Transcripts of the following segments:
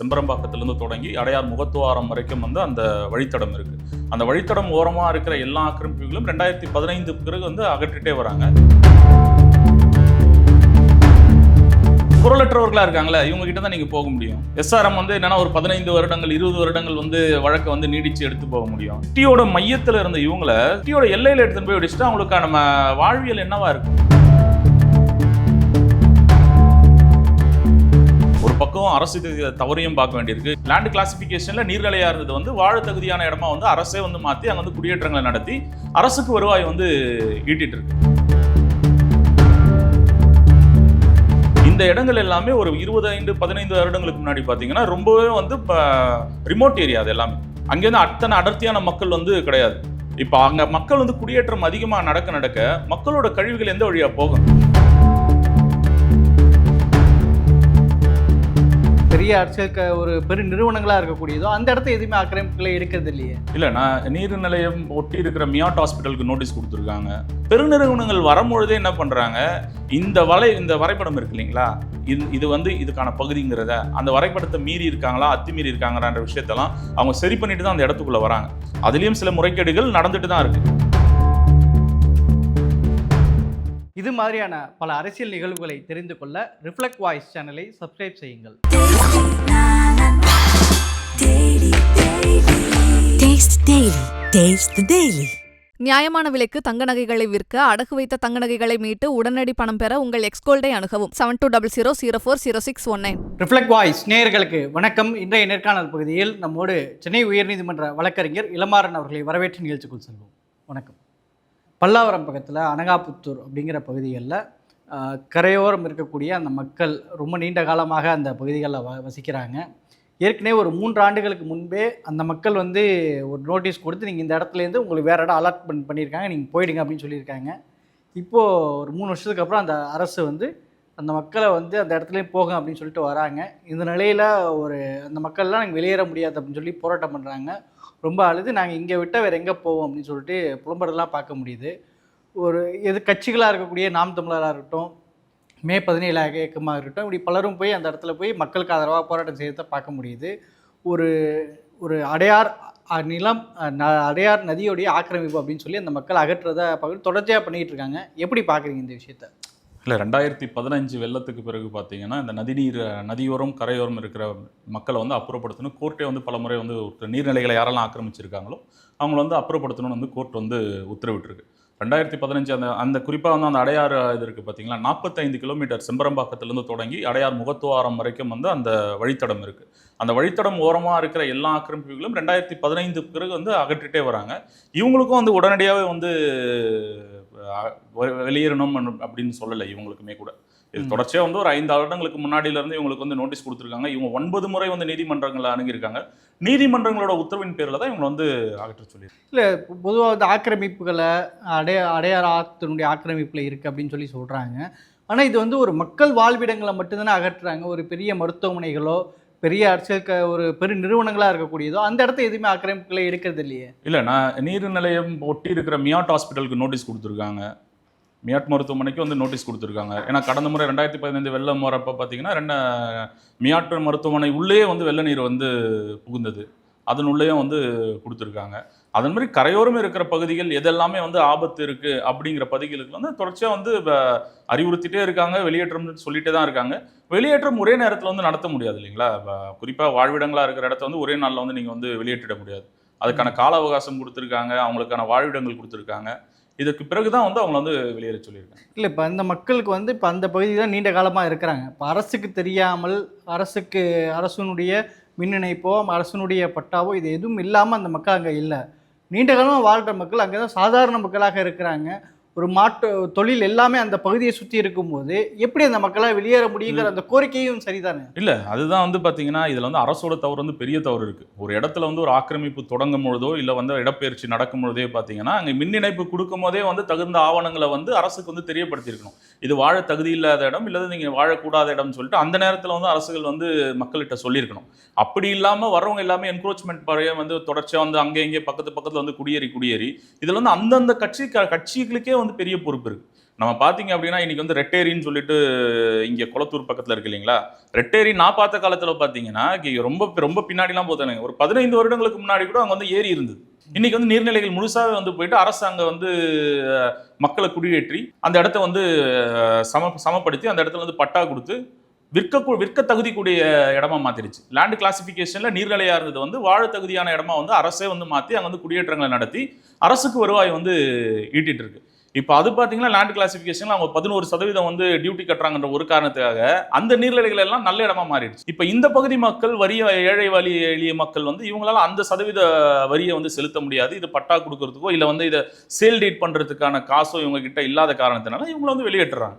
செம்பரம்பாக்கத்திலேருந்து தொடங்கி அடையார் முகத்துவாரம் வரைக்கும் வந்து அந்த வழித்தடம் இருக்குது அந்த வழித்தடம் ஓரமாக இருக்கிற எல்லா ஆக்கிரமிப்புகளும் ரெண்டாயிரத்தி பதினைந்து பிறகு வந்து அகற்றிட்டே வராங்க. குரலற்றவர்களாக இருக்காங்களே இவங்க கிட்ட தான் நீங்கள் போக முடியும். எஸ்ஆர்எம் வந்து என்னன்னா ஒரு பதினைந்து வருடங்கள் இருபது வருடங்கள் வந்து வழக்கை வந்து நீடிச்சு எடுத்து போக முடியும். டீயோட மையத்தில் இருந்த இவங்கள டீயோட எல்லையில் எடுத்துன்னு போய் வச்சுட்டு அவங்களுக்கான நம்ம வாழ்வியல் என்னவா இருக்கும்? பக்கம் அரசு தவறையும் பார்க்க வேண்டியிருக்கு. லேண்ட் கிளாசிபிகேஷன்ல நீர்நிலையா இருந்தது வந்து வாழ தகுதியான இடமா வந்து அரசே வந்து மாத்தி அங்க வந்து குடியேற்றங்களை நடத்தி அரசுக்கு வருவாய் வந்து ஈட்டிட்டு இருக்கு இந்த இடங்கள் எல்லாமே ஒரு இருபது ஐந்து பதினைந்து வருடங்களுக்கு முன்னாடி பார்த்தீங்கன்னா ரொம்பவே வந்து இப்போ ரிமோட் ஏரியா அது எல்லாமே. அங்கேருந்து அத்தனை அடர்த்தியான மக்கள் வந்து கிடையாது. இப்போ அங்க மக்கள் வந்து குடியேற்றம் அதிகமாக நடக்க நடக்க மக்களோட கழிவுகள் எந்த வழியா போகும்? பெரிய அரசியல் ஒரு பெரு நிறுவனங்களாக இருக்கக்கூடியதோ அந்த இடத்த எதுவுமே ஆக்கிரமிப்புகளை எடுக்கிறது இல்லையே. இல்லை நான் நீர் நிலையம் ஒட்டி இருக்கிற மியாட் ஹாஸ்பிட்டலுக்கு நோட்டீஸ் கொடுத்துருக்காங்க. பெருநிறுவனங்கள் வரும்பொழுதே என்ன பண்ணுறாங்க இந்த வலை இந்த வரைபடம் இருக்கு இல்லைங்களா? இது இது வந்து இதுக்கான பகுதிங்கிறத அந்த வரைபடத்தை மீறி இருக்காங்களா அத்துமீறி இருக்காங்களான்ற விஷயத்தெல்லாம் அவங்க சரி பண்ணிட்டு தான் அந்த இடத்துக்குள்ளே வராங்க. அதுலேயும் சில முறைகேடுகள் நடந்துட்டு தான் இருக்குது இது மாதிரியான பல அரசியல் நிகழ்வுகளை தெரிந்து கொள்ள ரிஃப்ளெக்ட் வாய்ஸ் சேனலை சப்ஸ்கிரைப் செய்யுங்கள். Taste Daily. Taste the Daily. நியாயமான விலைக்கு தங்க நகைகளை விற்க அடகு வைத்த தங்க நகைகளை மீட்டு உடனடி பணம் பெற உங்கள் எக்ஸ்கோல்டை அணுகவும். Seven two double zero zero four zero six one nine reflect voice நேயர்களுக்கு வணக்கம். இன்றைய நேர்காணல் பகுதியில் நம்மோடு சென்னை உயர்நீதிமன்ற வழக்கறிஞர் இளமாறன் அவர்களை வரவேற்று நிகழ்ச்சிக்குள் செல்வோம். வணக்கம். பல்லாவரம் பக்கத்தில் அனகாபுத்தூர் அப்படிங்கிற பகுதிகளில் கரையோரம் இருக்கக்கூடிய அந்த மக்கள் ரொம்ப நீண்ட காலமாக அந்த பகுதிகளில் வ வசிக்கிறாங்க. ஏற்கனவே ஒரு மூன்று ஆண்டுகளுக்கு முன்பே அந்த மக்கள் வந்து ஒரு நோட்டீஸ் கொடுத்து நீங்கள் இந்த இடத்துலேருந்து உங்களுக்கு வேறு இடம் அலாட்மெண்ட் பண்ணியிருக்காங்க நீங்கள் போயிடுங்க அப்படின்னு சொல்லியிருக்காங்க. இப்போது ஒரு மூணு வருஷத்துக்கு அப்புறம் அந்த அரசு வந்து அந்த மக்களை வந்து அந்த இடத்துலயும் போகும் அப்படின்னு சொல்லிட்டு வராங்க. இந்த நிலையில் ஒரு அந்த மக்கள்லாம் நாங்கள் வெளியேற முடியாது அப்படின்னு சொல்லி போராட்டம் பண்ணுறாங்க ரொம்ப அழுது நாங்கள் இங்கே விட்டால் வேறு எங்கே போவோம்? அப்படின்னு சொல்லிட்டு புலம்படலாம் பார்க்க முடியுது. ஒரு எது கட்சிகளாக இருக்கக்கூடிய நாம் தமிழராக இருக்கட்டும் மே பதினேழு இயக்கமாக இருக்கட்டும் இப்படி பலரும் போய் அந்த இடத்துல போய் மக்களுக்கு ஆதரவாக போராட்டம் செய்யறதை பார்க்க முடியுது. ஒரு ஒரு அடையார் நிலம் ந- அடையார் நதியோடைய ஆக்கிரமிப்பு அப்படின்னு சொல்லி அந்த மக்கள் அகற்றுறத பார்க்க தொடர்ச்சியாக பண்ணிகிட்டு இருக்காங்க. எப்படி பார்க்குறீங்க இந்த விஷயத்த? இல்லை ரெண்டாயிரத்தி பதினஞ்சு வெள்ளத்துக்கு பிறகு பார்த்தீங்கன்னா இந்த நதிநீர் நதியோரம் கரையோரம் இருக்கிற மக்களை வந்து அப்புறப்படுத்தணும். கோர்ட்டே வந்து பல முறை வந்து நீர்நிலைகளை யாரெல்லாம் ஆக்கிரமிச்சிருக்காங்களோ அவங்கள வந்து அப்புறப்படுத்தணும்னு வந்து கோர்ட் வந்து உத்தரவிட்டிருக்கு. ரெண்டாயிரத்தி பதினஞ்சு அந்த அந்த குறிப்பாக வந்து அந்த அடையார் இது இருக்குது பார்த்தீங்களா நாற்பத்தைந்து கிலோமீட்டர் செம்பரம்பாக்கத்துலேருந்து தொடங்கி அடையார் முகத்துவாரம் வரைக்கும் வந்து அந்த வழித்தடம் இருக்குது அந்த வழித்தடம் ஓரமாக இருக்கிற எல்லா ஆக்கிரமிப்புகளும் ரெண்டாயிரத்தி பதினைந்து பிறகு வந்து அகற்றிட்டே வராங்க. இவங்களுக்கும் வந்து உடனடியாகவே வந்து வெளியேறணும் அப்படின்னு சொல்லலை இவங்களுக்குமே கூட. இது ம். தொடர்ச்சியா வந்து ஒரு ஐந்து வருடங்களுக்கு முன்னாடில இருந்து இவங்களுக்கு வந்து நோட்டீஸ் கொடுத்துருக்காங்க. இவங்க ஒன்பது முறை வந்து நீதிமன்றங்களை அணுகியிருக்காங்க. நீதிமன்றங்களோட உத்தரவின் பேரில் தான் இவங்களை வந்து அகற்ற சொல்லி. இல்லை பொதுவாக வந்து ஆக்கிரமிப்புகளை அடைய அடையார் ஆத்தினுடைய ஆக்கிரமிப்பில் இருக்குது அப்படின்னு சொல்லி சொல்கிறாங்க ஆனால் இது வந்து ஒரு மக்கள் வாழ்விடங்களை மட்டும்தானே அகற்றுறாங்க. ஒரு பெரிய மருத்துவமனைகளோ பெரிய அரசியல் க ஒரு பெரு நிறுவனங்களாக இருக்கக்கூடியதோ அந்த இடத்த எதுவுமே ஆக்கிரமிப்புகளை எடுக்கிறது இல்லையே. இல்லை நான் நீர் நிலையம் ஒட்டி இருக்கிற மியாட் ஹாஸ்பிட்டலுக்கு நோட்டீஸ் கொடுத்துருக்காங்க. மியாட் மருத்துவமனைக்கு வந்து நோட்டீஸ் கொடுத்துருக்காங்க. ஏன்னா கடந்த முறை ரெண்டாயிரத்தி பதினைந்து வெள்ளம் வரப்போ பார்த்தீங்கன்னா ரெண்ட மியாட் மருத்துவமனை உள்ளே வந்து வெள்ள நீர் வந்து புகுந்தது. அதன் உள்ளேயும் வந்து கொடுத்துருக்காங்க. அதன் மாதிரி கரையோரம் இருக்கிற பகுதிகள் எதெல்லாமே வந்து ஆபத்து இருக்கு அப்படிங்கிற பகுதிகளுக்கு வந்து தொடர்ச்சியாக வந்து அறிவுறுத்திட்டே இருக்காங்க வெளியேற்றம்னு சொல்லிட்டே தான் இருக்காங்க. வெளியேற்றம் ஒரே நேரத்தில் வந்து நடத்த முடியாது இல்லைங்களா? குறிப்பாக வாழ்விடங்களாக இருக்கிற இடத்த வந்து ஒரே நாளில் வந்து நீங்கள் வந்து வெளியேற்றிட முடியாது. அதுக்கான கால அவகாசம் கொடுத்துருக்காங்க அவங்களுக்கான வாழ்விடங்கள் கொடுத்துருக்காங்க. இதுக்கு பிறகு தான் வந்து அவங்கள வந்து வெளியேற சொல்லியிருக்காங்க. இல்லை இப்போ அந்த மக்களுக்கு வந்து இப்போ அந்த பகுதி தான் நீண்ட காலமாக இருக்கிறாங்க. இப்போ அரசுக்கு தெரியாமல் அரசுக்கு அரசனுடைய மின் இணைப்போ அரசனுடைய பட்டாவோ இது எதுவும் இல்லாமல் அந்த மக்கள் அங்கே இல்லை. நீண்ட காலமாக வாழ்கிற மக்கள் அங்கே தான் சாதாரண மக்களாக இருக்கிறாங்க. ஒரு மாட்டு தொழில் எல்லாமே அந்த பகுதியை சுற்றி இருக்கும்போது எப்படி அந்த மக்களால் வெளியேற முடியுங்கிற அந்த கோரிக்கையும் சரிதானே? இல்ல அதுதான் வந்து பாத்தீங்கன்னா இதுல வந்து அரசோட தவறு வந்து பெரிய தவறு இருக்கு. ஒரு இடத்துல வந்து ஒரு ஆக்கிரமிப்பு தொடங்கும் பொழுதோ இல்ல வந்து இடப்பெயர்ச்சி நடக்கும் பொழுதே பாத்தீங்கன்னா அங்க மின் இணைப்பு கொடுக்கும் போதே வந்து தகுந்த ஆவணங்களை வந்து அரசுக்கு வந்து தெரியப்படுத்தியிருக்கணும். இது வாழ தகுதி இல்லாத இடம் இல்லது நீங்க வாழக்கூடாத இடம்னு சொல்லிட்டு அந்த நேரத்துல வந்து அரசுகள் வந்து மக்கள்கிட்ட சொல்லியிருக்கணும். அப்படி இல்லாம வர்றவங்க எல்லாமே என்க்ரோச்மெண்ட் பழைய வந்து தொடர்ச்சியா வந்து அங்கே இங்கே பக்கத்து பக்கத்துல வந்து குடியேறி குடியேறி இதுல வந்து அந்தந்த கட்சி கட்சிகளுக்கே வந்து பெரிய பொறுப்பு இருக்கு. நம்ம பார்த்தீங்க அப்படின்னா இன்னைக்கு வந்து ரெட்டேரின்னு சொல்லிட்டு இங்கே குளத்தூர் பக்கத்தில் இருக்கு இல்லைங்களா? ரெட்டேரி நான் பார்த்த காலத்தில் பார்த்தீங்கன்னா ரொம்ப ரொம்ப பின்னாடிலாம் போதானுங்க ஒரு பதினைந்து வருடங்களுக்கு முன்னாடி கூட அங்கே வந்து ஏரி இருந்தது. இன்னைக்கு வந்து நீர்நிலைகள் முழுசாகவே வந்து போயிட்டு அரசு அங்கே வந்து மக்களை குடியேற்றி அந்த இடத்த வந்து சம சமப்படுத்தி அந்த இடத்துல வந்து பட்டா கொடுத்து விற்க விற்க தகுதி கூடிய இடமா மாத்திருச்சு. லேண்ட் கிளாசிபிகேஷன்ல நீர்நிலையா இருந்தது வந்து வாழ தகுதியான இடமா வந்து அரசே வந்து மாத்தி அங்க வந்து குடியேற்றங்களை நடத்தி அரசுக்கு வருவாய் வந்து ஈட்டிட்டு இருக்கு. இப்போ அது பார்த்தீங்கன்னா லேண்ட் கிளாசிஃபிகேஷன்ல அவங்க பதினோரு சதவீதம் வந்து டியூட்டி கட்டுறாங்கன்ற ஒரு காரணத்துக்காக அந்த நீர்நிலைகள் எல்லாம் நல்ல இடமா மாறிடுச்சு. இப்போ இந்த பகுதி மக்கள் வரிய ஏழை வழி எளிய மக்கள் வந்து இவங்களால அந்த சதவீத வரியை வந்து செலுத்த முடியாது. இது பட்டா கொடுக்கறதுக்கோ இல்லை வந்து இதை சேல் டீட் பண்றதுக்கான காசோ இவங்க கிட்ட இல்லாத காரணத்தினால இவங்களை வந்து வெளியேற்றுறாங்க.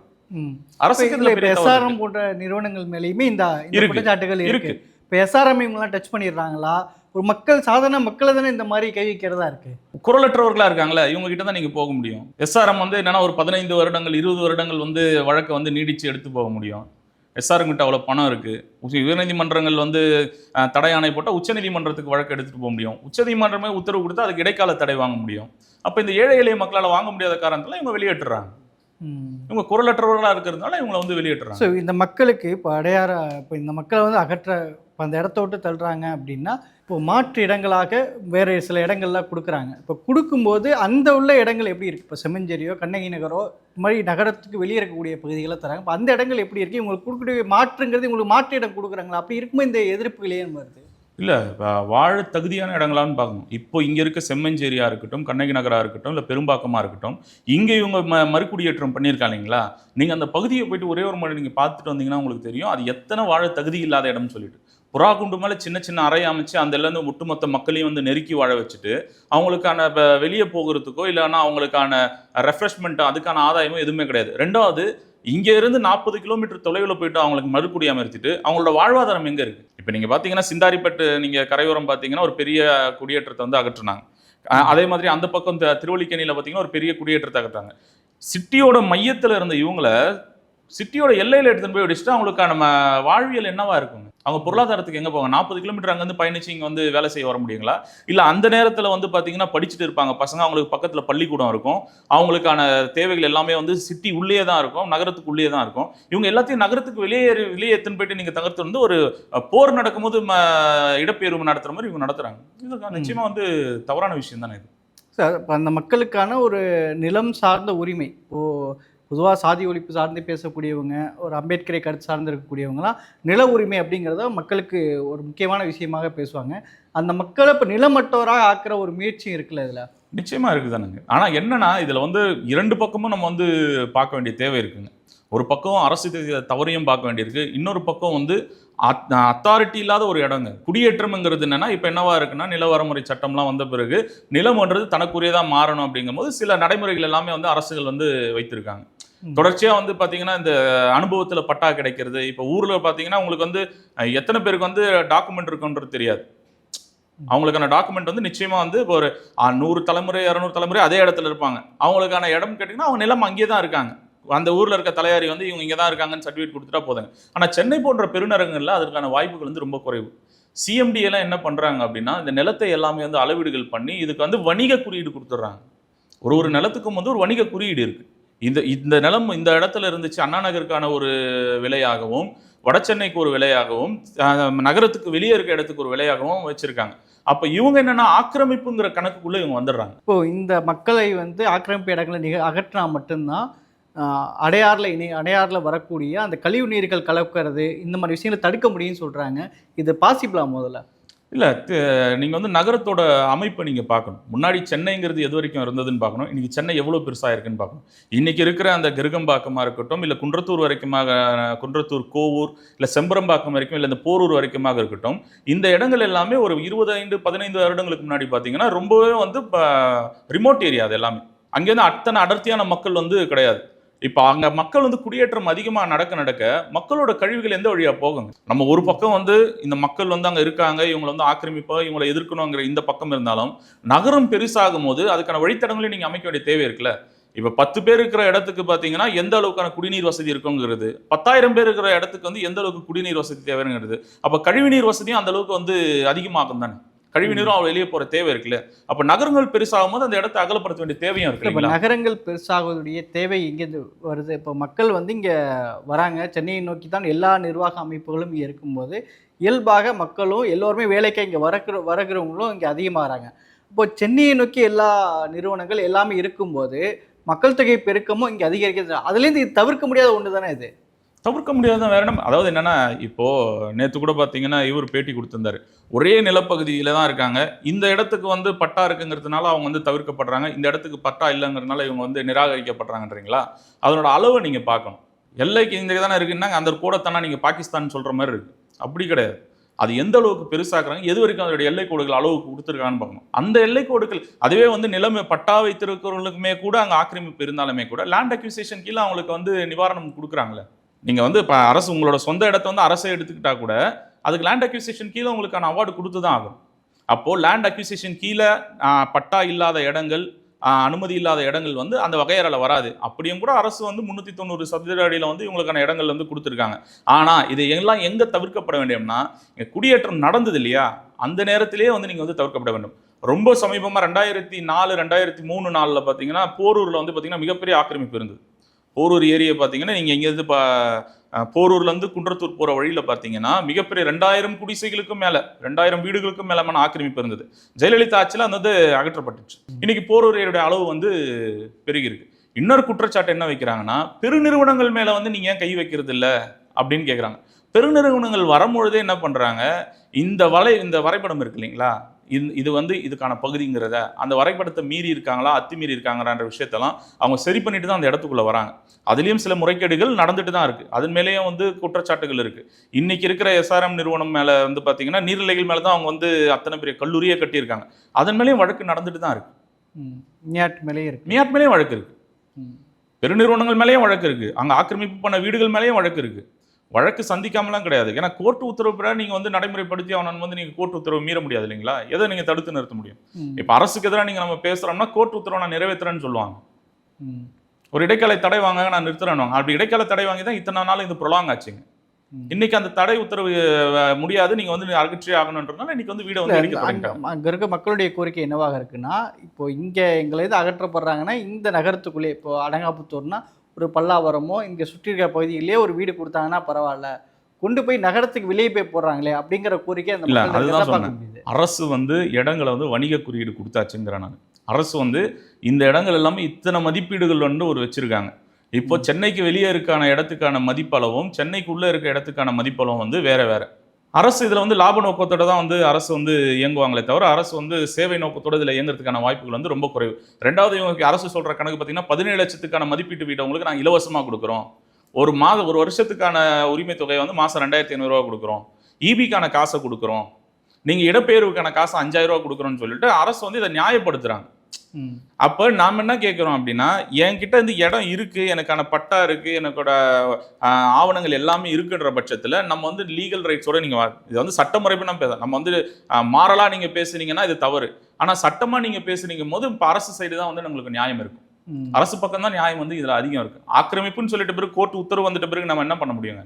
தவறு எஸ்ஆர்எம். போன்ற நிறுவனங்கள் மேலேயுமே இந்த. குற்றச்சாட்டுகள் இருக்கு. இருக்கு. இப்போ எஸ்ஆர்எம் இவங்கெல்லாம் டச் பண்ணிடுறாங்களா? ஒரு மக்கள் சாதாரண மக்களை தானே இந்த மாதிரி கை வைக்கிறதா இருக்கு? குரலற்றவர்களா இருக்காங்களே இவங்க கிட்ட தான் நீங்க போக முடியும். எஸ்ஆர்எம் வந்து என்னன்னா ஒரு பதினைந்து வருடங்கள் இருபது வருடங்கள் வந்து வழக்கை வந்து நீடிச்சு எடுத்து போக முடியும். எஸ்ஆர்எம் கிட்ட அவ்வளோ பணம் இருக்கு. உச்ச- உயர்நீதிமன்றங்கள் வந்து அஹ், தடை ஆணை போட்டால் உச்சநீதிமன்றத்துக்கு வழக்கு எடுத்துட்டு போக முடியும். உச்சநீதிமன்றமே உத்தரவு கொடுத்தா அதுக்கு இடைக்கால தடை வாங்க முடியும். அப்போ இந்த ஏழை எளிய மக்களால் வாங்க முடியாத காரணத்துல இவங்க வெளியேற்றுறாங்க. இவங்க குரலற்றவர்களா இருக்கிறதுனால இவங்களை வந்து வெளியேற்றுறாங்க. ஸோ இந்த மக்களுக்கு இப்போ அடையாற இப்போ இந்த மக்களை வந்து அகற்ற இப்போ அந்த இடத்த விட்டு தள்ளுறாங்க அப்படின்னா இப்போ மாற்று இடங்களாக வேறு சில இடங்கள்லாம் கொடுக்குறாங்க. இப்போ கொடுக்கும்போது அந்த உள்ள இடங்கள் எப்படி இருக்குது இப்போ செம்மஞ்சேரியோ கண்ணகி நகரோ இது மாதிரி நகரத்துக்கு வெளியே இருக்கக்கூடிய பகுதிகளை தராங்க. இப்போ அந்த இடங்கள் எப்படி இருக்குது உங்களுக்கு கொடுக்கக்கூடிய மாற்றுங்கிறது உங்களுக்கு மாற்று இடம் கொடுக்குறாங்களா? அப்படி இருக்கும்போது இந்த எதிர்ப்புகளே வருது? இல்லை வாழ தகுதியான இடங்களான்னு பார்க்கணும். இப்போ இங்கே இருக்க செம்மஞ்சேரியாக இருக்கட்டும் கண்ணகி நகராக இருக்கட்டும் இல்லை பெரும்பாக்கமாக இருக்கட்டும் இங்கே இவங்க ம மறுக்குடியேற்றம் பண்ணியிருக்காங்க இல்லைங்களா? நீங்கள் அந்த பகுதியை போயிட்டு ஒரே ஒரு முறை நீங்கள் பார்த்துட்டு வந்தீங்கன்னா உங்களுக்கு தெரியும் அது எத்தனை வாழ தகுதி இல்லாத இடம்னு சொல்லிட்டு. புறா குண்டு மேலே சின்ன சின்ன அறை அமைச்சு அந்த ஒட்டுமொத்த மக்களையும் வந்து நெருக்கி வாழ வச்சுட்டு அவங்களுக்கான இப்போ வெளியே போகிறதுக்கோ இல்லைன்னா அவங்களுக்கான ரெஃப்ரெஷ்மெண்ட் அதுக்கான ஆதாயமோ எதுவுமே கிடையாது. ரெண்டாவது இங்கே இருந்து நாற்பது கிலோமீட்டர் தொலைவில் போயிட்டு அவங்களுக்கு மறுகுடி அமர்த்திட்டு அவங்களோட வாழ்வாதாரம் எங்கே இருக்குது இப்போ நீங்கள் பார்த்தீங்கன்னா சிந்தாரிப்பட்டு நீங்கள் கரையோரம் பார்த்தீங்கன்னா ஒரு பெரிய குடியேற்றத்தை வந்து அகற்றுனாங்க. அதே மாதிரி அந்த பக்கம் திருவள்ளிக்கணியில் பார்த்தீங்கன்னா ஒரு பெரிய குடியேற்றத்தை அகற்றாங்க சிட்டியோட மையத்தில் இருந்த இவங்கள சிட்டியோட எல்லையில் எடுத்துன்னு போய் வச்சுட்டு அவங்களுக்கான வாழ்வியல் என்னவா இருக்குங்க? அவங்க பொருளாதாரத்துக்கு எங்க போவாங்க? நாற்பது கிலோமீட்டர் அங்கேருந்து பயணிச்சு இங்க வந்து வேலை செய்ய வர முடியுங்களா? இல்ல அந்த நேரத்துல வந்து பாத்தீங்கன்னா படிச்சுட்டு இருப்பாங்க. பசங்க அவங்களுக்கு பக்கத்துல பள்ளிக்கூடம் இருக்கும். அவங்களுக்கான தேவைகள் எல்லாமே வந்து சிட்டி உள்ளே தான் இருக்கும். நகரத்துக்கு உள்ளே தான் இருக்கும். இவங்க எல்லாத்தையும் நகரத்துக்கு வெளியேறி வெளியே எடுத்துன்னு போயிட்டு நீங்க தகர்த்து வந்து ஒரு போர் நடக்கும்போது ம, இடப்பெயர்வு நடத்துற மாதிரி இவங்க நடத்துறாங்க. இது நிச்சயமா வந்து தவறான விஷயம் தானே இது. சார் அந்த மக்களுக்கான ஒரு நிலம் சார்ந்த உரிமை. இப்போது பொதுவாக சாதி ஒழிப்பு சார்ந்து பேசக்கூடியவங்க ஒரு அம்பேத்கரை கருத்து சார்ந்து இருக்கக்கூடியவங்களாம் நில உரிமை அப்படிங்கிறத மக்களுக்கு ஒரு முக்கியமான விஷயமாக பேசுவாங்க. அந்த மக்களை இப்போ நிலமற்றவராக ஆக்குற ஒரு முயற்சியும் இருக்குல்ல இதில்? நிச்சயமா இருக்குதானுங்க. ஆனால் என்னென்னா இதில் வந்து இரண்டு பக்கமும் நம்ம வந்து பார்க்க வேண்டிய தேவை இருக்குங்க. ஒரு பக்கம் அரசு தவறையும் பார்க்க வேண்டியிருக்கு. இன்னொரு பக்கம் வந்து அத்தாரிட்டி இல்லாத ஒரு இடங்க. குடியேற்றம்ங்கிறது என்னன்னா இப்போ என்னவா இருக்குன்னா நில வரமுறை சட்டம்லாம் வந்த பிறகு நிலம்ன்றது தனக்குரியதா மாறணும் அப்படிங்கும்போது சில நடைமுறைகள் எல்லாமே வந்து அரசுகள் வந்து வைத்திருக்காங்க. ம். தொடர்ச்சியா வந்து பாத்தீங்கன்னா இந்த அனுபவத்துல பட்டா கிடைக்கிறது இப்போ ஊர்ல பாத்தீங்கன்னா உங்களுக்கு வந்து எத்தனை பேருக்கு வந்து டாக்குமெண்ட் இருக்குன்றது தெரியாது. அவங்களுக்கான டாக்குமெண்ட் வந்து நிச்சயமா வந்து இப்போ ஒரு நூறு தலைமுறை இரநூறு தலைமுறை அதே இடத்துல இருப்பாங்க. அவங்களுக்கான இடம் கேட்டிங்கன்னா அவங்க நிலம் அங்கேயே தான் இருக்காங்க. அந்த ஊரில் இருக்க தலையாரி வந்து இவங்க இங்கே தான் இருக்காங்கன்னு சர்டிஃபிகேட் கொடுத்துட்டா போதுங்க ஆனால் சென்னை போன்ற பெருநகரங்களில் அதற்கான வாய்ப்புகள் வந்து ரொம்ப குறைவு. சிஎம்டி எல்லாம் என்ன பண்ணுறாங்க அப்படின்னா இந்த நிலத்தை எல்லாமே வந்து அளவீடுகள் பண்ணி இதுக்கு வந்து வணிக குறியீடு கொடுத்துட்றாங்க. ஒரு ஒரு நிலத்துக்கும் வந்து ஒரு வணிக குறியீடு இருக்குது இந்த இந்த நிலம் இந்த இடத்துல இருந்துச்சு அண்ணா நகருக்கான ஒரு விலையாகவும் வடசென்னைக்கு ஒரு விலையாகவும் நகரத்துக்கு வெளியே இருக்க இடத்துக்கு ஒரு விலையாகவும் வச்சுருக்காங்க. அப்போ இவங்க என்னென்னா ஆக்கிரமிப்புங்கிற கணக்குக்குள்ளே இவங்க வந்துடுறாங்க. இப்போ இந்த மக்களை வந்து ஆக்கிரமிப்பு இடங்களை நிக அகற்றினா மட்டும்தான் அடையாறில் இணை அடையாறில் வரக்கூடிய அந்த கழிவு நீர்கள் கலக்கிறது இந்த மாதிரி விஷயங்களை தடுக்க முடியும்னு சொல்கிறாங்க இது பாசிபிளா முதல்ல? இல்லை நீங்கள் வந்து நகரத்தோட அமைப்பை நீங்கள் பார்க்கணும். முன்னாடி சென்னைங்கிறது எது வரைக்கும் இருந்ததுன்னு பார்க்கணும். இன்றைக்கி சென்னை எவ்வளோ பெருசாக இருக்குன்னு பார்க்கணும். இன்றைக்கி இருக்கிற அந்த கிருகம்பாக்கமாக இருக்கட்டும் இல்லை குன்றத்தூர் வரைக்குமாக குன்றத்தூர் கோவூர் இல்லை செம்பரம்பாக்கம் வரைக்கும் இல்லை இந்த போரூர் வரைக்குமாக இருக்கட்டும் இந்த இடங்கள் எல்லாமே ஒரு இருபது ஐந்து பதினைந்து வருடங்களுக்கு முன்னாடி பார்த்தீங்கன்னா ரொம்பவே வந்து ரிமோட் ஏரியா அது எல்லாமே. அங்கேருந்து அத்தனை அடர்த்தியான மக்கள் வந்து கிடையாது. இப்போ அங்கே மக்கள் வந்து குடியேற்றம் அதிகமாக நடக்க நடக்க மக்களோட கழிவுகள் எந்த வழியாக போகுங்க? நம்ம ஒரு பக்கம் வந்து இந்த மக்கள் வந்து அங்கே இருக்காங்க இவங்களை வந்து ஆக்கிரமிப்பாக இவங்களை எதிர்க்கணுங்கிற இந்த பக்கம் இருந்தாலும் நகரம் பெருசாகும் போது அதுக்கான வழித்தடங்களையும் நீங்கள் அமைக்க வேண்டிய தேவை இருக்குல்ல? இப்போ பத்து பேர் இருக்கிற இடத்துக்கு பார்த்தீங்கன்னா எந்த அளவுக்கான குடிநீர் வசதி இருக்குங்கிறது பத்தாயிரம் பேர் இருக்கிற இடத்துக்கு வந்து எந்த அளவுக்கு குடிநீர் வசதி தேவைங்கிறது அப்போ கழிவுநீர் வசதியும் அந்த அளவுக்கு வந்து அதிகமாகும் தானே? கழிவு நீரும் அவ்வளோ வெளியே போற தேவை இருக்குல்ல? அப்ப நகரங்கள் பெருசாகும் போது அந்த இடத்தை அகலப்படுத்த வேண்டிய தேவையும் இருக்கு இப்போ? நகரங்கள் பெருசாகுவதுடைய தேவை எங்கேருந்து வருது? இப்போ மக்கள் வந்து இங்கே வராங்க. சென்னையை நோக்கி தான் எல்லா நிர்வாக அமைப்புகளும் இங்கே இருக்கும்போது இயல்பாக மக்களும் எல்லோருமே வேலைக்கு இங்கே வரக்கிற வரக்கிறவங்களும் இங்கே அதிகமாகறாங்க. இப்போ சென்னையை நோக்கி எல்லா நிறுவனங்கள் எல்லாமே இருக்கும்போது மக்கள் தொகை பெருக்கமும் இங்கே அதிகரிக்கிறது. அதுலேருந்து இது தவிர்க்க முடியாத ஒன்று தானே இது? தவிர்க்க முடியாத வேற என்ன அதாவது என்னன்னா இப்போது நேற்று கூட பார்த்தீங்கன்னா இவர் பேட்டி கொடுத்துருந்தாரு. ஒரே நிலப்பகுதியில் தான் இருக்காங்க. இந்த இடத்துக்கு வந்து பட்டா இருக்குங்கிறதுனால அவங்க வந்து தவிர்க்கப்படுறாங்க. இந்த இடத்துக்கு பட்டா இல்லைங்கிறதுனால இவங்க வந்து நிராகரிக்கப்படுறாங்கன்றீங்களா அதனோட அளவை நீங்கள் பார்க்கணும். எல்லைக்கு இந்த தானே இருக்குன்னா அந்த கூடத்தானா நீங்கள் பாகிஸ்தான் சொல்கிற மாதிரி இருக்குது அப்படி கிடையாது. அது எந்த அளவுக்கு பெருசாக்குறாங்க? எது வரைக்கும் அதோட எல்லை கோடுகள் அளவுக்கு கொடுத்துருக்கான்னு பார்க்கணும். அந்த எல்லை கோடுகள் அதுவே வந்து நிலம் பட்டா வைத்திருக்கிறவங்களுக்குமே கூட அங்கே ஆக்கிரமிப்பு இருந்தாலுமே கூட லேண்ட் அக்யூசேஷன் கீழே அவங்களுக்கு வந்து நிவாரணம் கொடுக்குறாங்களே. நீங்கள் வந்து இப்போ அரசு உங்களோட சொந்த இடத்த வந்து அரசே எடுத்துக்கிட்டா கூட அதுக்கு லேண்ட் அக்யூசேஷன் கீழே உங்களுக்கான அவார்டு கொடுத்து தான் ஆகும். அப்போது லேண்ட் அக்யூசேஷன் கீழே பட்டா இல்லாத இடங்கள் அனுமதி இல்லாத இடங்கள் வந்து அந்த வகையறையில் வராது. அப்படியும் கூட அரசு வந்து முந்நூற்றி தொண்ணூறு சதுர அடியில் வந்து இவங்களுக்கான இடங்கள் வந்து கொடுத்துருக்காங்க. ஆனால் இது எல்லாம் எங்கே தவிர்க்கப்பட வேண்டும்னா இங்க குடியேற்றம் நடந்தது இல்லையா? அந்த நேரத்திலேயே வந்து நீங்கள் வந்து தவிர்க்கப்பட வேண்டும். ரொம்ப சமீபமாக ரெண்டாயிரத்தி நாலு ரெண்டாயிரத்தி மூணு நாலில் பார்த்தீங்கன்னா போரூரில் வந்து பார்த்தீங்கன்னா மிகப்பெரிய ஆக்கிரமிப்பு இருந்தது. போரூர் ஏரியை பார்த்தீங்கன்னா நீங்கள் இங்கேருந்து இப்போ போரூர்லேருந்து குன்றத்தூர் போகிற வழியில் பார்த்தீங்கன்னா மிகப்பெரிய ரெண்டாயிரம் குடிசைகளுக்கும் மேலே ரெண்டாயிரம் வீடுகளுக்கும் மேலமான ஆக்கிரமிப்பு இருந்தது. ஜெயலலிதா ஆட்சியில் அந்த வந்து அகற்றப்பட்டுச்சு. இன்னைக்கு போரூர் ஏரியோட அளவு வந்து பெருகிருக்கு இன்னொரு குற்றச்சாட்டு என்ன வைக்கிறாங்கன்னா பெருநிறுவனங்கள் மேலே வந்து நீங்கள் ஏன் கை வைக்கிறது இல்லை? அப்படின்னு கேட்குறாங்க பெருநிறுவனங்கள் வரும்பொழுதே என்ன பண்ணுறாங்க இந்த வலை இந்த வரைபடம் இருக்கு இல்லைங்களா இது இது வந்து இதுக்கான பகுதிங்கிறத அந்த வரைபடத்தை மீறி இருக்காங்களா அத்துமீறி இருக்காங்களான்ற விஷயத்தெல்லாம் அவங்க சரி பண்ணிட்டு தான் அந்த இடத்துக்குள்ள வராங்க. அதுலேயும் சில முறைகேடுகள் நடந்துட்டு தான் இருக்கு. அதன் மேலேயும் வந்து குற்றச்சாட்டுகள் இருக்கு. இன்னைக்கு இருக்கிற எஸ்ஆர்எம் நிறுவனம் மேல வந்து பாத்தீங்கன்னா நீர்நிலைகள் மேல தான் அவங்க வந்து அத்தனை பெரிய கல்லூரியே கட்டியிருக்காங்க. அதன் மேலேயும் வழக்கு நடந்துட்டு தான் இருக்கு. ம். விளையாட்டு மேலேயே இருக்கு. மியாட் மேலேயும் வழக்கு இருக்கு. ம். பெருநிறுவனங்கள் மேலேயும் வழக்கு இருக்கு. அங்க ஆக்கிரமிப்பு பண்ண வீடுகள் மேலேயும் வழக்கு இருக்கு. வழக்கு சந்திக்காமலாம் கிடையாது. ஏன்னா கோர்ட் உத்தரவு பிற நீங்க வந்து நடைமுறைப்படுத்தி அவன் வந்து நீங்க கோர்ட் உத்தரவு மீற முடியாது இல்லைங்களா? எதை நீங்க தடுத்து நிறுத்த முடியும். இப்ப அரசுக்கு எதிராக நீங்க நம்ம பேசுறோம்னா கோர்ட் உத்தரவை நான் நிறைவேற்றுறேன்னு சொல்லுவாங்க. ஒரு இடைக்கால தடை வாங்க நான் நிறுத்துறேன் அப்படி இடைக்கால தடை வாங்கி தான் இத்தனை நாள் இது ப்ரொலாங் ஆச்சுங்க. இன்னைக்கு அந்த தடை உத்தரவு முடியாது. நீங்க வந்து அகற்றி ஆகணுன்றதுனால இன்னைக்கு வந்து வீடை வந்து அங்க- இருக்க மக்களுடைய கோரிக்கை என்னவாக இருக்குன்னா இப்போ இங்க எங்களை இது அகற்றப்படுறாங்கன்னா இந்த நகரத்துக்குள்ளே இப்போ அடங்காப்புத்தூர்னா ஒரு பல்லாவரமோ இங்க சுற்றி இருக்க பகுதியிலேயே ஒரு வீடு கொடுத்தாங்கன்னா பரவாயில்ல. கொண்டு போய் நகரத்துக்கு வெளியே போய் போடுறாங்களே அப்படிங்கிற கோரிக்கை அந்த அதுதான் சொன்னேன். அரசு வந்து இடங்களை வந்து வணிக குறியீடு கொடுத்தாச்சுங்கிறேன் நான் அரசு வந்து இந்த இடங்கள் எல்லாமே இத்தனை மதிப்பீடுகள் வந்து ஒரு வச்சிருக்காங்க. இப்போ சென்னைக்கு வெளியே இருக்கான இடத்துக்கான மதிப்பளவும் சென்னைக்குள்ள இருக்க இடத்துக்கான மதிப்பளவும் வந்து வேற வேற. அரசு இதில் வந்து லாப நோக்கத்தோட தான் வந்து அரசு வந்து இயங்குவாங்களே தவிர அரசு வந்து சேவை நோக்கத்தோட இதில் இயங்குறதுக்கான வாய்ப்புகள் வந்து ரொம்ப குறைவு. ரெண்டாவது இவங்களுக்கு அரசு சொல்கிற கணக்கு பார்த்தீங்கன்னா பதினேழு லட்சத்துக்கான மதிப்பீட்டு வீட்டை உங்களுக்கு நாங்கள் இலவசமாக கொடுக்குறோம். ஒரு மாதம் ஒரு வருஷத்துக்கான உரிமை தொகையை வந்து மாதம் ரெண்டாயிரத்தி ஐநூறுரூவா கொடுக்குறோம். ஈபிக்கான காசை கொடுக்குறோம். நீங்கள் இடப்பெயர்வுக்கான காசு அஞ்சாயிரம் ரூபா சொல்லிட்டு அரசு வந்து இதை நியாயப்படுத்துகிறாங்க அப்போ நாம் என்ன கேட்குறோம் அப்படின்னா என்கிட்ட இந்த இடம் இருக்கு எனக்கான பட்டா இருக்கு எனக்கோட ஆவணங்கள் எல்லாமே இருக்குன்ற பட்சத்தில் நம்ம வந்து லீகல் ரைட்ஸோட நீங்கள் இது வந்து சட்டமுறைப்பு நம்ம பேச நம்ம வந்து மாறலாக நீங்கள் பேசுனீங்கன்னா இது தவறு ஆனால் சட்டமாக நீங்கள் பேசுனீங்க போது இப்போ அரசு சைடு தான் வந்து நம்மளுக்கு நியாயம் இருக்கும். அரசு பக்கம் தான் நியாயம் வந்து இதில் அதிகம் இருக்கு ஆக்கிரமிப்புன்னு சொல்லிட்ட பிறகு கோர்ட் உத்தரவு வந்துட்ட பிறகு நம்ம என்ன பண்ண முடியுங்க.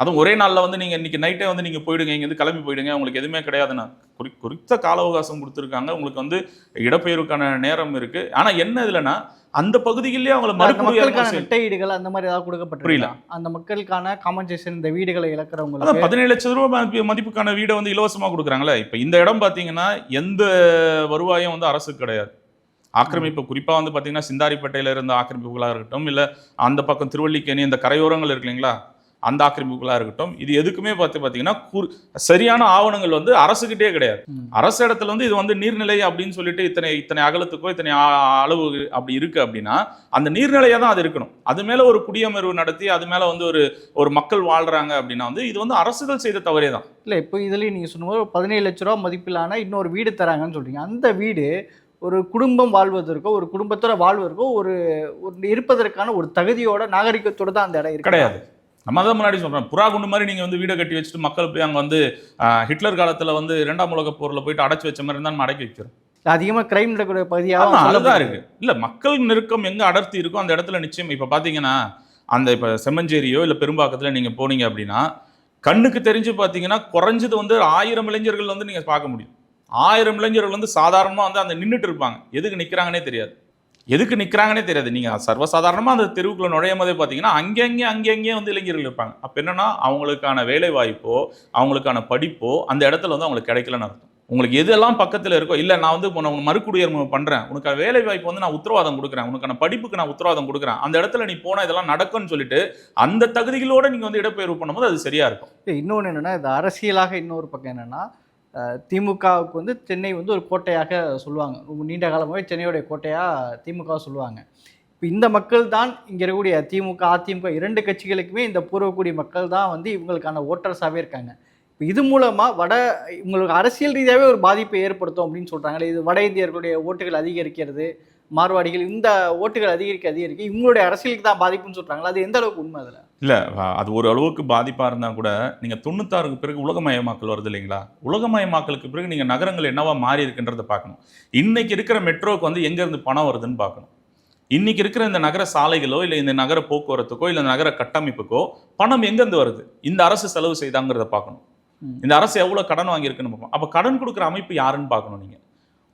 அதுவும் ஒரே நாளில் வந்து நீங்கள் இன்னைக்கு நைட்டே வந்து நீங்கள் போயிடுங்க இங்கேருந்து கிளம்பி போயிடுங்க உங்களுக்கு எதுவுமே கிடையாதுன்னா குறி குறித்த கால அவகாசம் கொடுத்துருக்காங்க. உங்களுக்கு வந்து இடப்பெயர்வுக்கான நேரம் இருக்கு. ஆனால் என்ன இதுலனா அந்த பகுதிகளிலே அவங்கள அந்த மறுபடியும் மக்களுக்கான நெட்டையீடுகள் அந்த மாதிரி ஏதாவது கொடுக்கப்பட்டிருக்கா? அந்த மக்களுக்கான காம்பன்சேஷன் இந்த வீடுகளை அதான் இழக்கிறவங்களுக்கு பதினேழு லட்சம் ரூபாய் மதிப்பு- மதிப்புக்கான வீடை வந்து இலவசமா கொடுக்குறாங்களே இப்போ இந்த இடம் பார்த்தீங்கன்னா எந்த வருவாயும் வந்து அரசுக்கு கிடையாது. ஆக்கிரமிப்பு குறிப்பாக வந்து பார்த்தீங்கன்னா சிந்தாரிப்பேட்டையில இருந்த ஆக்கிரமிப்புகளாக இருக்கட்டும் இல்லை அந்த பக்கம் திருவல்லிக்கேணி இந்த கரையோரங்கள் இருக்கு இல்லைங்களா? அந்த ஆக்கிரமிப்புகளாக இருக்கட்டும் இது எதுக்குமே பார்த்து பார்த்தீங்கன்னா சரியான ஆவணங்கள் வந்து அரசுகிட்டே கிடையாது. அரசு இடத்துல வந்து இது வந்து நீர்நிலை அப்படின்னு சொல்லிட்டு இத்தனை இத்தனை அகலத்துக்கோ இத்தனை அளவு அப்படி இருக்கு அப்படின்னா அந்த நீர்நிலையாக தான் அது இருக்கணும். அது மேல ஒரு குடியமர்வு நடத்தி அது மேல வந்து ஒரு ஒரு மக்கள் வாழ்றாங்க அப்படின்னா வந்து இது வந்து அரசுகள் செய்த தவறே தான். இல்லை இப்போ இதுலேயும் நீங்கள் சொன்ன மாதிரி பதினேழு லட்ச ரூபா மதிப்பிலான இன்னொரு வீடு தராங்கன்னு சொல்றீங்க. அந்த வீடு ஒரு குடும்பம் வாழ்வதற்கோ ஒரு குடும்பத்தோட வாழ்வதற்கோ ஒரு ஒரு இருப்பதற்கான ஒரு தகுதியோட நாகரிகத்தோட தான் அந்த இடம் கிடையாது. நம்ம தான் முன்னாடி சொல்றோம் புறா குண்டு மாதிரி நீங்க வந்து வீடை கட்டி வச்சுட்டு மக்கள் போய் அங்க வந்து ஹிட்லர் காலத்துல வந்து இரண்டாம் உலக போர்ல போயிட்டு அடைச்சு வச்ச மாதிரி தான் நம்ம அடக்கி வைக்கிறோம். அதிகமாக கிரைம் நடக்கக்கூடிய பகுதியாக அதுதான் இருக்கு. இல்ல மக்கள் நெருக்கம் எங்க அடர்த்தி இருக்கோ அந்த இடத்துல நிச்சயம். இப்ப பாத்தீங்கன்னா அந்த இப்ப செம்மஞ்சேரியோ இல்ல பெரும்பாக்கத்துல நீங்க போனீங்க அப்படின்னா கண்ணுக்கு தெரிஞ்சு பார்த்தீங்கன்னா குறைஞ்சது வந்து ஆயிரம் இளைஞர்கள் வந்து நீங்கள் பார்க்க முடியும். ஆயிரம் இளைஞர்கள் வந்து சாதாரணமாக வந்து அந்த நின்றுட்டு இருப்பாங்க. எதுக்கு நிற்கிறாங்கன்னே தெரியாது. எதுக்கு நிற்கிறாங்கன்னே தெரியாது. நீங்கள் சர்வசாதாரணமாக அந்த தெருவுக்குள்ளே நுழையும் போதே பார்த்தீங்கன்னா அங்கங்கே அங்கங்கே வந்து இளைஞர்கள் இருப்பாங்க. அப்போ என்னன்னா அவங்களுக்கான வேலை வாய்ப்போ அவங்களுக்கான படிப்போ அந்த இடத்துல வந்து அவங்களுக்கு கிடைக்கலன்னு அர்த்தம். உங்களுக்கு எதெல்லாம் பக்கத்தில் இருக்கோ இல்லை நான் வந்து உன உன்னை மறுகுடியேற்ற பண்ணுறேன் உனக்கான வேலை வாய்ப்பு வந்து நான் உத்தரவாதம் கொடுக்குறேன். உனக்கான படிப்புக்கு நான் உத்தரவாதம் கொடுக்குறேன். அந்த இடத்துல நீ போனால் இதெல்லாம் நடக்கும்னு சொல்லிட்டு அந்த தகுதிகளோடு நீங்கள் வந்து இடப்பெயர்வு பண்ணும்போது அது சரியாக இருக்கும். இன்னொன்று என்னென்னா இது அரசியலாக இன்னொரு பக்கம் என்னென்னா திமுகவுக்கு வந்து சென்னை வந்து ஒரு கோட்டையாக சொல்லுவாங்க. ரொம்ப நீண்ட காலமாகவே சென்னையோடைய கோட்டையாக திமுக சொல்லுவாங்க. இப்போ இந்த மக்கள் தான் இங்கே இருக்கக்கூடிய திமுக அதிமுக இரண்டு கட்சிகளுக்குமே இந்த பூர்வக்குடி மக்கள் தான் வந்து இவங்களுக்கான ஓட்டர்ஸாகவே இருக்காங்க. இப்போ இது மூலமாக வட இவங்களுக்கு அரசியல் ரீதியாகவே ஒரு பாதிப்பை ஏற்படுத்தும் அப்படின்னு சொல்கிறாங்களே இது வட இந்தியர்களுடைய ஓட்டுகள் அதிகரிக்கிறது மார்வாடிகள் இந்த ஓட்டுகள் அதிகரிக்க அதிகரிக்க இவங்களுடைய அரசியலுக்கு தான் பாதிப்புன்னு சொல்கிறாங்களா அது எந்த அளவுக்கு உண்மை அதில்? இல்லை அது ஒரு அளவுக்கு பாதிப்பாக இருந்தால் கூட நீங்கள் தொண்ணூத்தாறுக்கு பிறகு உலகமயமாக்கல் வருது இல்லைங்களா? உலகமயமாக்கலுக்கு பிறகு நீங்கள் நகரங்கள் என்னவா மாறி இருக்குன்றதை பார்க்கணும். இன்னைக்கு இருக்கிற மெட்ரோக்கு வந்து எங்கேருந்து பணம் வருதுன்னு பார்க்கணும். இன்னைக்கு இருக்கிற இந்த நகர சாலைகளோ இல்லை இந்த நகர போக்குவரத்துக்கோ இல்லை இந்த நகர கட்டமைப்புக்கோ பணம் எங்கேருந்து வருது? இந்த அரசு செலவு செய்தாங்கிறத பார்க்கணும். இந்த அரசு எவ்வளோ கடன் வாங்கியிருக்குன்னு பார்க்கணும். அப்போ கடன் கொடுக்குற அமைப்பு யாருன்னு பார்க்கணும் நீங்கள்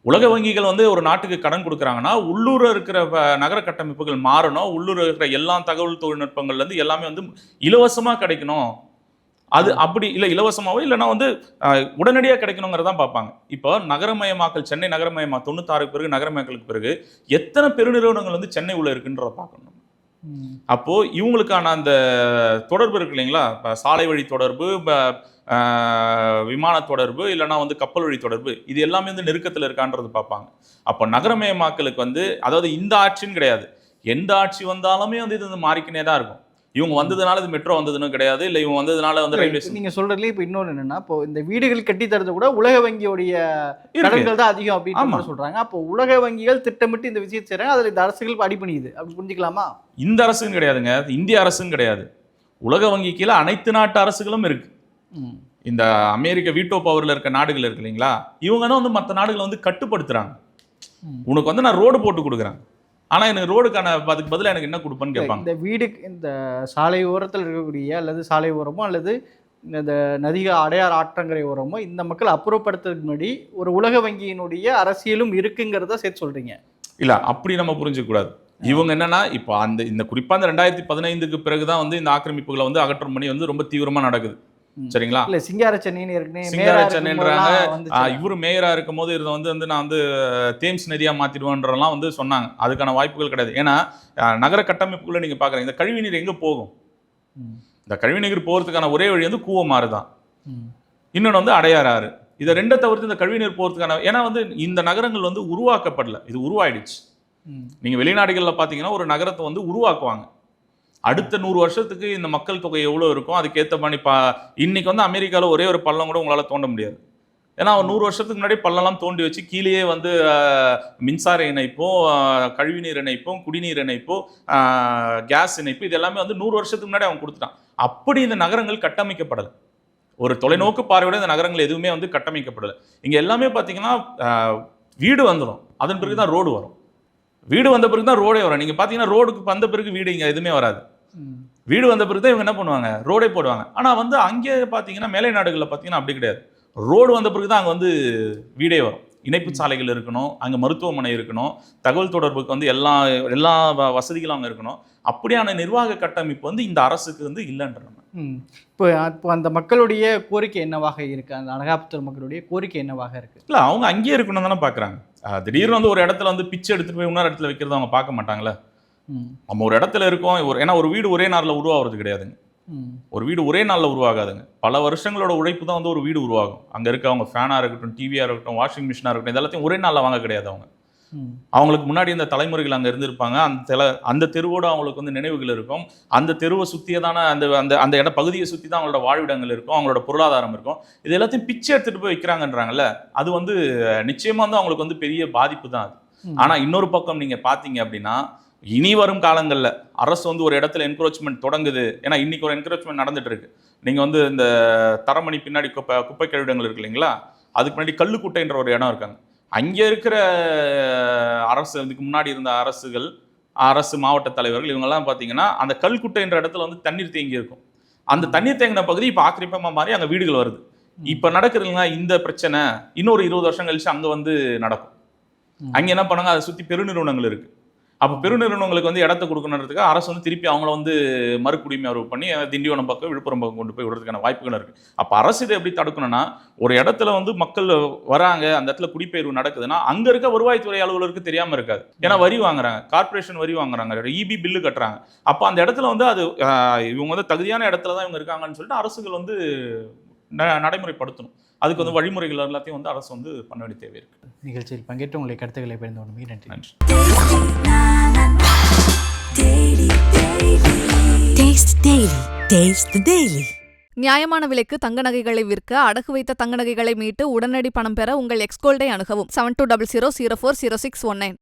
உலக வங்கிகள் வந்து ஒரு நாட்டுக்கு கடன் கொடுக்குறாங்கன்னா உள்ளூர இருக்கிற நகர கட்டமைப்புகள் மாறணும். உள்ளூர இருக்கிற எல்லா தகவல் தொழில்நுட்பங்கள்ல இருந்து எல்லாமே வந்து இலவசமா கிடைக்கணும். அது அப்படி இல்லை இலவசமாவோ இல்லைன்னா வந்து அஹ், உடனடியா கிடைக்கணுங்கிறதான் பார்ப்பாங்க. இப்போ நகரமயமாக்கல் சென்னை நகரமயமா தொண்ணூத்தாறுக்கு பிறகு நகரமயமாக்கலுக்கு பிறகு எத்தனை பெருநிறுவனங்கள் வந்து சென்னை உள்ள இருக்குன்றத பார்க்கணும் அப்போ இவங்களுக்கான அந்த தொடர்பு இருக்கு இல்லைங்களா? இப்போ சாலை வழி தொடர்பு இப்போ விமான தொடர்பு இல்லைன்னா வந்து கப்பல் வழி தொடர்பு இது எல்லாமே வந்து நெருக்கத்தில் இருக்கான்றது பார்ப்பாங்க. அப்போ நகரமயமாக்கலுக்கு வந்து அதாவது இந்த ஆட்சின்னு கிடையாது. எந்த ஆட்சி வந்தாலுமே வந்து இது வந்து மாறிக்கினே தான் இருக்கும். இவங்க வந்ததுனால இது மெட்ரோ வந்ததுன்னு கிடையாது. இல்லை இவங்க வந்ததுனால வந்து ரயில்வே இப்ப நீங்க சொல்றதுல இப்போ இன்னொன்று என்னன்னா இப்போ இந்த வீடுகள் கட்டி தரது கூட உலக வங்கியோடைய. கடன்கள் தான் அதிகம் அப்படின்னு சொல்றாங்க. அப்போ உலக வங்கிகள் திட்டமிட்டு இந்த விஷயத்தை செய்றாங்க. அதுல இந்த அரசுகள் அடி பண்ணியுது அப்படி புரிஞ்சுக்கலாமா? இந்த அரசுன்னு கிடையாதுங்க. இந்திய அரசுன்னு கிடையாது. உலக வங்கி கீழே அனைத்து நாட்டு அரசுகளும் இருக்கு. ம். இந்த அமெரிக்க வீட்டோ பவர்ல இருக்க நாடுகள் இருக்கு இல்லைங்களா? இவங்க தான் வந்து மற்ற நாடுகளை வந்து கட்டுப்படுத்துறாங்க. ம். உனக்கு வந்து நான் ரோடு போட்டு கொடுக்குறேன். ஆனா எனக்கு ரோடுக்கான அதுக்கு பதிலா எனக்கு என்ன கொடுப்பேன்னு கேட்பாங்க. இந்த வீடு இந்த சாலை ஓரத்தில் இருக்கக்கூடிய அல்லது சாலை ஓரமோ அல்லது இந்த நதிக அடையார் ஆற்றங்கரை ஓரமோ இந்த மக்கள் அப்புறப்படுத்துறதுக்கு முன்னாடி ஒரு உலக வங்கியினுடைய அரசியலும் இருக்குங்கிறத சேர்த்து சொல்றீங்க. இல்ல அப்படி நம்ம புரிஞ்சுக்க கூடாது. இவங்க என்னன்னா இப்போ அந்த இந்த குறிப்பா இந்த ரெண்டாயிரத்தி பதினைந்துக்கு பிறகுதான் வந்து இந்த ஆக்கிரமிப்புகளை வந்து அகற்றும் பணி வந்து ரொம்ப தீவிரமா நடக்குது. சரிங்களா? இல்ல சிங்கார சென்னைன்னு சிங்கார சென்னைன்றாங்க. இவரு மேயரா இருக்கும் போது இதை வந்து வந்து நான் வந்து தேம்ஸ் நதியா மாத்திடுவேன்றலாம் வந்து சொன்னாங்க. அதுக்கான வாய்ப்புகள் கிடையாது. ஏன்னா நகர கட்டமைப்புக்குள்ள நீங்க பாக்குறீங்க. இந்த கழிவு நீர் எங்க போகும். இந்த கழிவு நீர் போறதுக்கான ஒரே வழி வந்து கூவமாறு தான். இன்னொன்று வந்து அடையாறாறு. இதை ரெண்டை தவிர்த்து இந்த கழிவு நீர் போறதுக்கான ஏன்னா வந்து இந்த நகரங்கள் வந்து உருவாக்கப்படல. இது உருவாயிடுச்சு. ம். நீங்க வெளிநாடுகளில் பார்த்தீங்கன்னா ஒரு நகரத்தை வந்து உருவாக்குவாங்க. அடுத்த நூறு வருஷத்துக்கு இந்த மக்கள் தொகை எவ்வளோ இருக்கும் அதுக்கேற்ற மாதிரி பா இன்னைக்கு வந்து அமெரிக்காவில் ஒரே ஒரு பள்ளம் கூட உங்களால் தோண்ட முடியாது. ஏன்னா ஒரு நூறு வருஷத்துக்கு முன்னாடி பள்ளம்லாம் தோண்டி வச்சு கீழேயே வந்து மின்சார இணைப்பும் கழிவுநீர் இணைப்பும் குடிநீர் இணைப்பும் கேஸ் இணைப்பு இது எல்லாமே வந்து நூறு வருஷத்துக்கு முன்னாடி அவன் கொடுத்துட்டான். அப்படி இந்த நகரங்கள் கட்டமைக்கப்படலை. ஒரு தொலைநோக்கு பார்வையோட இந்த நகரங்கள் எதுவுமே வந்து கட்டமைக்கப்படலை. இங்கே எல்லாமே பார்த்தீங்கன்னா வீடு வந்துடும் அதன் பிறகு தான் ரோடு வரும். வீடு வந்த பிறகு தான் ரோடே வரும். நீங்கள் பார்த்தீங்கன்னா ரோடுக்கு வந்த பிறகு வீடு இங்கே எதுவுமே வராது. வீடு வந்த பிறகு தான் இவங்க என்ன பண்ணுவாங்க? ரோடே போடுவாங்க. ஆனால் வந்து அங்கே பார்த்தீங்கன்னா மேலை நாடுகளில் பார்த்தீங்கன்னா அப்படி கிடையாது. ரோடு வந்த பிறகு தான் அங்கே வந்து வீடே வரும். இணைப்பு சாலைகள் இருக்கணும். அங்கே மருத்துவமனை இருக்கணும். தகவல் தொடர்புக்கு வந்து எல்லா எல்லா வ- வசதிகளும் அங்கே இருக்கணும். அப்படியான நிர்வாக கட்டமைப்பு வந்து இந்த அரசுக்கு வந்து இல்லைன்ற. இப்போ இப்போ அந்த மக்களுடைய கோரிக்கை என்னவாக இருக்கு? அந்த அனகாபுத்தூர் மக்களுடைய கோரிக்கை என்னவாக இருக்கு? இல்லை அவங்க அங்கேயே இருக்கணும் தானே பார்க்குறாங்க திடீர்னு வந்து ஒரு இடத்துல வந்து பிச்சை எடுத்துகிட்டு போய் இன்னொரு இடத்துல வைக்கிறத அவங்க பார்க்க மாட்டாங்களே. நம்ம ஒரு இடத்துல இருக்கோம் ஒரு ஏன்னா ஒரு வீடு ஒரே நாளில் உருவாகிறது கிடையாதுங்க. ஒரு வீடு ஒரே நாளில் உருவாகாதுங்க பல வருஷங்களோட உழைப்பு தான் வந்து ஒரு வீடு உருவாகும் அங்கே இருக்க அவங்க ஃபேனாக இருக்கட்டும் டிவியாக இருக்கட்டும் வாஷிங் மிஷினாக இருக்கட்டும் எல்லாத்தையும் ஒரே நாளில் வாங்க கிடையாது அவங்க. அவங்களுக்கு முன்னாடி இந்த தலைமுறைகள் அங்கே இருந்திருப்பாங்க. அந்த தெல அந்த தெருவோடு அவங்களுக்கு வந்து நினைவுகள் இருக்கும். அந்த தெருவை சுற்றியதான அந்த அந்த அந்த இட பகுதியை சுற்றி தான் அவங்களோட வாழ்விடங்கள் இருக்கும். அவங்களோட பொருளாதாரம் இருக்கும். இது எல்லாத்தையும் பிச்சை எடுத்துகிட்டு போய் வைக்கிறாங்கன்றாங்கல்ல அது வந்து நிச்சயமாக வந்து அவங்களுக்கு வந்து பெரிய பாதிப்பு தான் அது. ஆனால் இன்னொரு பக்கம் நீங்கள் பார்த்தீங்க அப்படின்னா இனி வரும் காலங்களில் அரசு வந்து ஒரு இடத்துல என்க்ரோச்மெண்ட் தொடங்குது. ஏன்னா இன்னைக்கு ஒரு என்க்ரோச்மெண்ட் நடந்துட்டு இருக்கு நீங்கள் வந்து இந்த தரமணி பின்னாடி குப்பை குப்பை கழிவிடங்கள் இருக்கு இல்லைங்களா? அதுக்கு முன்னாடி கல்லுக்குட்டைன்ற ஒரு இடம் இருக்காங்க. அங்கே இருக்கிற அரசு இதுக்கு முன்னாடி இருந்த அரசுகள் அரசு மாவட்ட தலைவர்கள் இவங்கெல்லாம் பார்த்தீங்கன்னா அந்த கல்குட்டைன்ற இடத்துல வந்து தண்ணீர் தேங்கி இருக்கும். அந்த தண்ணீர் தேங்கின பகுதி இப்போ ஆக்கிரமிப்பமா மாறி அங்க வீடுகள் வருது. இப்ப நடக்குதுங்க இந்த பிரச்சனை இன்னொரு இருபது வருஷம் கழிச்சு அங்க வந்து நடக்கும். அங்க என்ன பண்ணாங்க? அதை சுத்தி பெருநிறுவனங்கள் இருக்கு. அப்போ பெருநிறுவனங்களுக்கு வந்து இடத்த கொடுக்கணுன்றதுக்கு அரசு வந்து திருப்பி அவங்கள வந்து மறுக்குடிமை அறிவு பண்ணி திண்டிவனம் பக்கம் விழுப்புரம் பக்கம் கொண்டு போய் விடுறதுக்கான வாய்ப்புகள் இருக்கு. அப்போ அரசு இதை எப்படி தடுக்கணும்னா ஒரு இடத்துல வந்து மக்கள் வராங்க அந்த இடத்துல குடிபெயர்வு நடக்குதுன்னா அங்கே இருக்க வருவாய்த்துறை அலுவலருக்கு தெரியாமல் இருக்காது. ஏன்னா வரி வாங்குறாங்க கார்ப்பரேஷன் வரி வாங்குறாங்க இபி பில்லு கட்டுறாங்க. அப்போ அந்த இடத்துல வந்து அது இவங்க வந்து தகுதியான இடத்துல தான் இவங்க இருக்காங்கன்னு சொல்லிட்டு அரசுகள் வந்து ந- நடைமுறைப்படுத்தணும். அதுக்கு வந்து வழிமுறைகள் எல்லாத்தையும் வந்து அரசு வந்து பண்ண வேண்டிய தேவை இருக்கு. நிகழ்ச்சியில் பங்கேற்று உங்களை கருத்துக்களை பகிர்ந்து கொண்டு நன்றி. நன்றி. Taste Daily. Taste the Daily. நியாயமான விலைக்கு தங்க நகைகளை விற்க அடகு வைத்த தங்க நகைகளை மீட்டு உடனடி பணம் பெற உங்கள் எக்ஸ்கோல்டை அணுகவும். Seven two double zero zero four zero six one nine